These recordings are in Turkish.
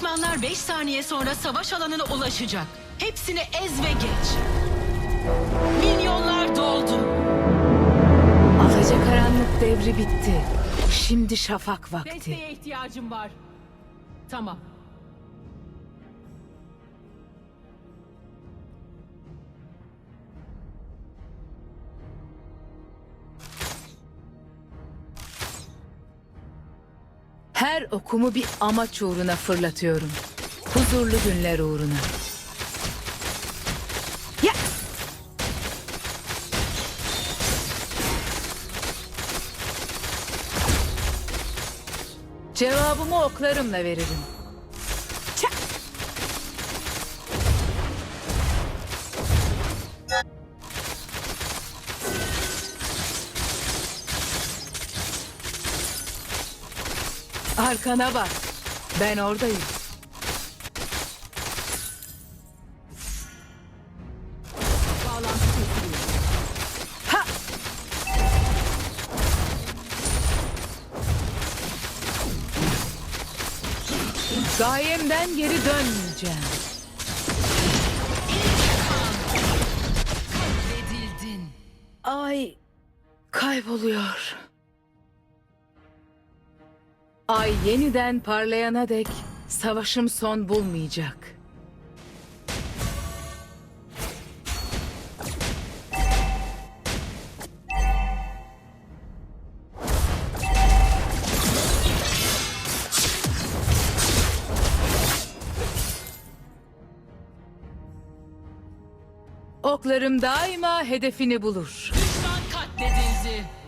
Düşmanlar 5 saniye sonra savaş alanına ulaşacak. Hepsini ez ve geç. Milyonlar doldu. Alacakaranlık devri bitti. Şimdi şafak vakti. Desteğe ihtiyacım var. Tamam. Her okumu bir amaç uğruna fırlatıyorum. Huzurlu günler uğruna. Cevabımı oklarımla veririm. Arkana bak. Ben oradayım. Ha! Gayemden geri dönmeyeceğim. Ay kayboluyor. Ay yeniden parlayana dek savaşım son bulmayacak. Oklarım daima hedefini bulur. Düşman katledildi.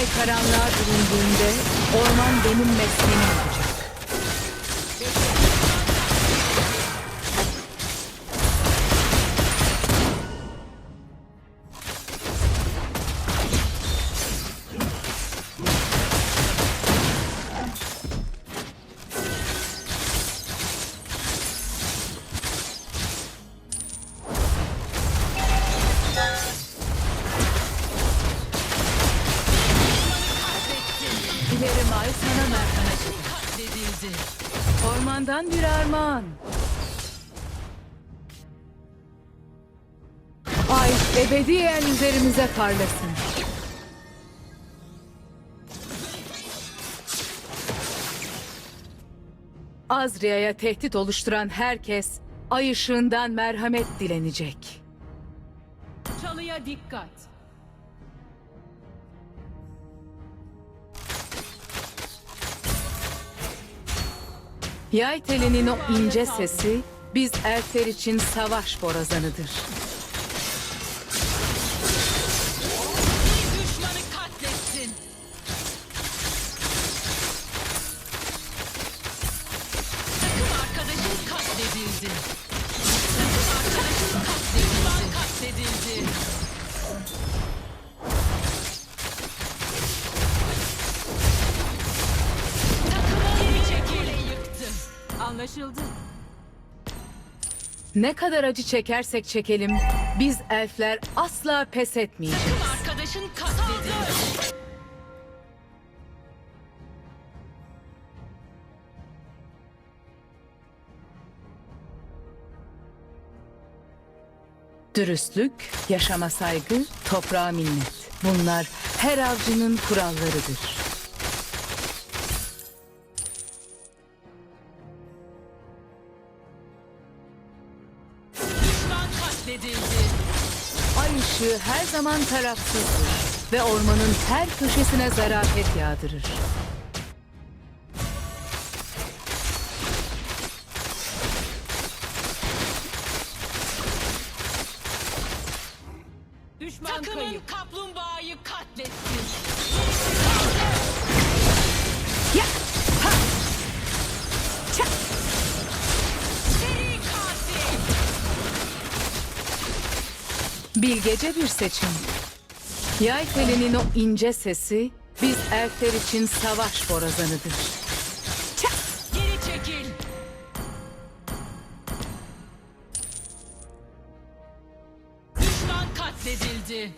Ay karanlığa büründüğünde orman benim mesleğim olacak. Ormandan bir armağan. Ay ebediyen üzerimize parlasın. Azria'ya tehdit oluşturan herkes ay ışığından merhamet dilenecek. Çalıya dikkat. Yay telinin o ince sesi biz elfler için savaş borazanıdır. Anlaşıldı. Ne kadar acı çekersek çekelim biz elfler asla pes etmeyeceğiz. Takım arkadaşın katledildi. Dürüstlük, yaşama saygı, toprağa minnet. Bunlar her avcının kurallarıdır. Katledildi. Ay ışığı her zaman tarafsızdır ve ormanın her köşesine zarafet yağdırır. Düşman Takımın kaplumbağayı katletti. Ya! Ha! Bilgece bir seçim. Yay telinin o ince sesi biz elfler için savaş borazanıdır. Çak! Geri çekil! Düşman katledildi.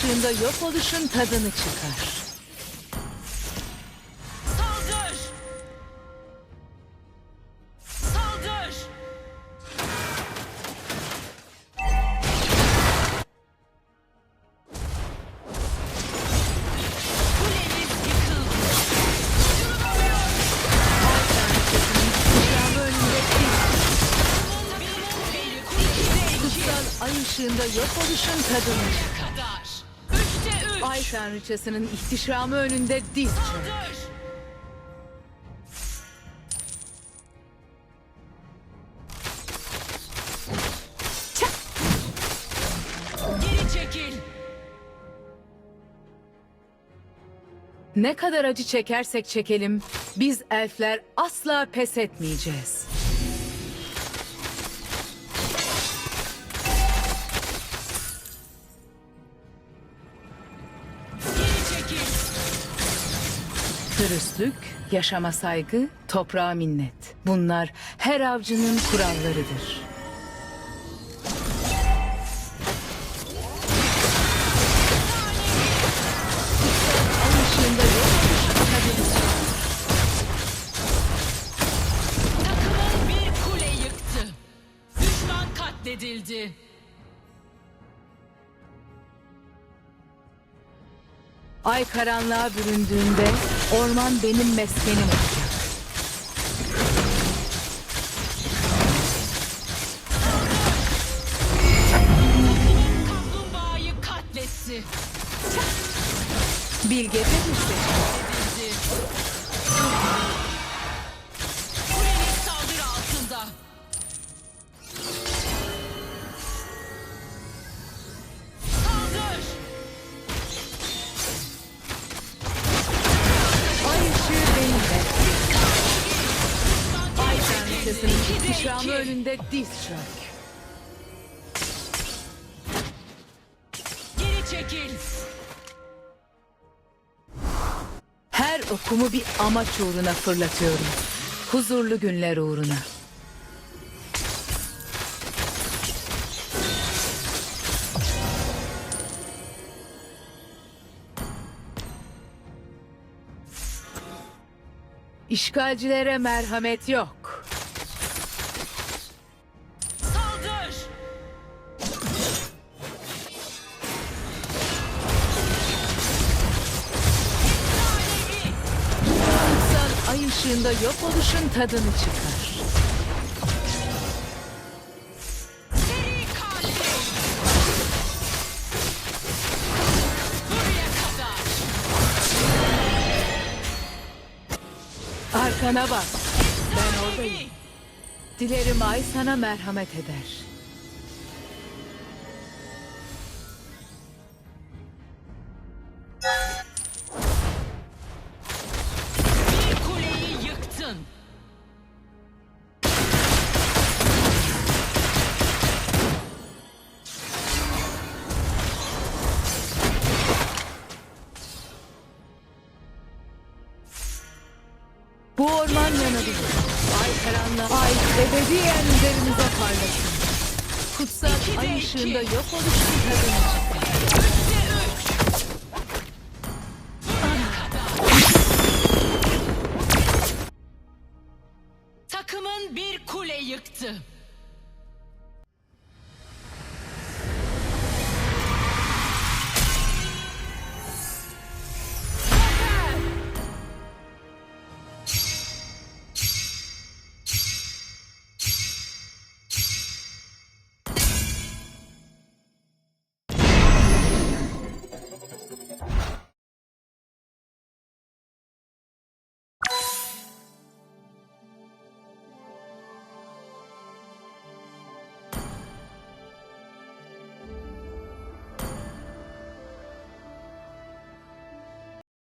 Işığında yok oluşun tadını çıkar. Saldır. Saldır. Kuleniz yıkıldı. Önünde. Bir iki Kutsal ay ışığında yok oluşun tadını çıkar. kadar. Ay tanrıçasının ihtişamı önünde diz çök. Geri çekil. Ne kadar acı çekersek çekelim, biz elfler asla pes etmeyeceğiz. Dürüstlük, yaşama saygı, toprağa minnet. Bunlar her avcının kurallarıdır. Takımın bir kule yıktı. Düşman katledildi. Ay karanlığa büründüğünde orman benim meskenim. Kaplumbağayı katletti. Bilgece bir seçim. İhtişamı iki. önünde diz çök. Geri çekil. Her okumu bir amaç uğruna fırlatıyorum. Huzurlu günler uğruna. İşgalcilere merhamet yok. Işığında yok oluşun tadını çıkar. Arkana bak. Ben oradayım. Dilerim ay sana merhamet eder. Ebediyen üzerimize parlasın. Kutsal ay ışığında yok oluşun kadar. Takımın bir kule yıktı.